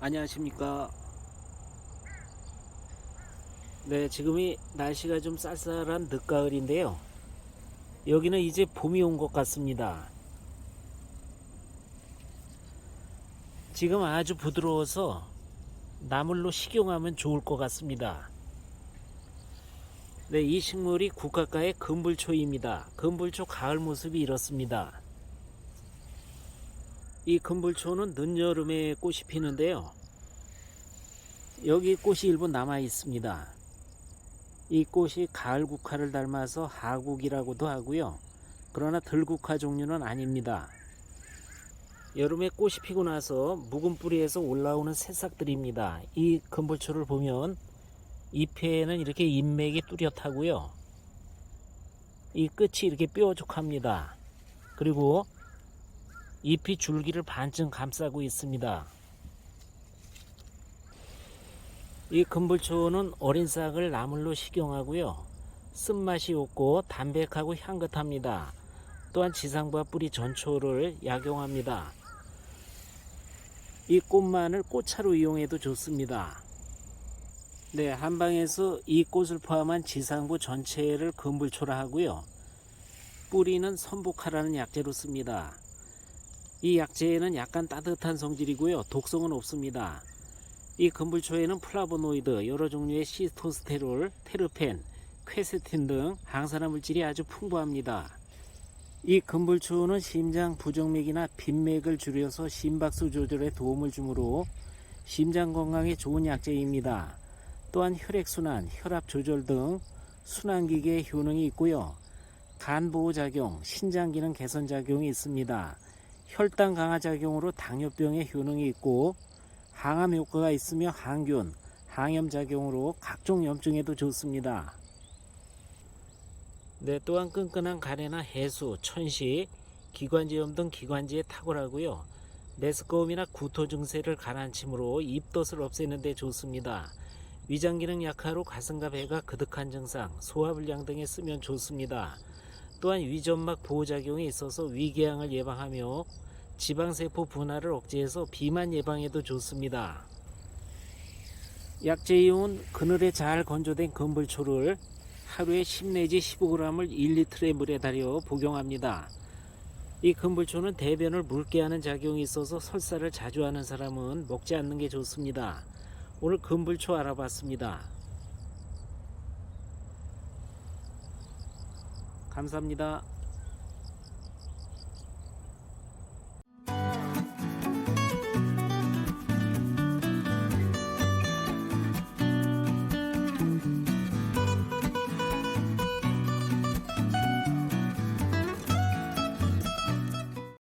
안녕하십니까. 네, 지금이 날씨가 좀 쌀쌀한 늦가을인데요. 여기는 이제 봄이 온 것 같습니다. 지금 아주 부드러워서 나물로 식용하면 좋을 것 같습니다. 네, 이 식물이 국가가의 금불초입니다. 금불초 가을 모습이 이렇습니다. 이 금불초는 늦여름에 꽃이 피는데요. 여기 꽃이 일부 남아 있습니다. 이 꽃이 가을 국화를 닮아서 하국이라고도 하고요. 그러나 들국화 종류는 아닙니다. 여름에 꽃이 피고 나서 묵은 뿌리에서 올라오는 새싹들입니다. 이 금불초를 보면 잎에는 이렇게 잎맥이 뚜렷하고요. 이 끝이 이렇게 뾰족합니다. 그리고 잎이 줄기를 반쯤 감싸고 있습니다. 이 금불초는 어린 싹을 나물로 식용하고요. 쓴맛이 없고 담백하고 향긋합니다. 또한 지상과 뿌리 전초를 약용합니다. 이 꽃만을 꽃차로 이용해도 좋습니다. 네, 한방에서 이 꽃을 포함한 지상부 전체를 금불초라 하고요. 뿌리는 선복하라는 약재로 씁니다. 이 약재에는 약간 따뜻한 성질이고요. 독성은 없습니다. 이 금불초에는 플라보노이드, 여러 종류의 시토스테롤, 테르펜, 퀘세틴 등 항산화 물질이 아주 풍부합니다. 이 금불초는 심장 부정맥이나 빈맥을 줄여서 심박수 조절에 도움을 주므로 심장 건강에 좋은 약재입니다. 또한 혈액순환, 혈압 조절 등 순환기계의 효능이 있고요. 간 보호 작용, 신장 기능 개선 작용이 있습니다. 혈당 강화 작용으로 당뇨병에 효능이 있고 항암 효과가 있으며 항균, 항염 작용으로 각종 염증에도 좋습니다. 네, 또한 끈끈한 가래나 해수, 천식, 기관지염 등 기관지에 탁월하고요. 메스꺼움이나 구토 증세를 가라앉힘으로 입덧을 없애는 데 좋습니다. 위장 기능 약화로 가슴과 배가 그득한 증상, 소화불량 등에 쓰면 좋습니다. 또한 위점막 보호작용이 있어서 위궤양을 예방하며 지방세포 분할을 억제해서 비만 예방에도 좋습니다. 약재 이용은 그늘에 잘 건조된 금불초를 하루에 10 내지 15g을 1리터의 물에 달여 복용합니다. 이 금불초는 대변을 묽게 하는 작용이 있어서 설사를 자주 하는 사람은 먹지 않는 게 좋습니다. 오늘 금불초 알아봤습니다. 감사합니다.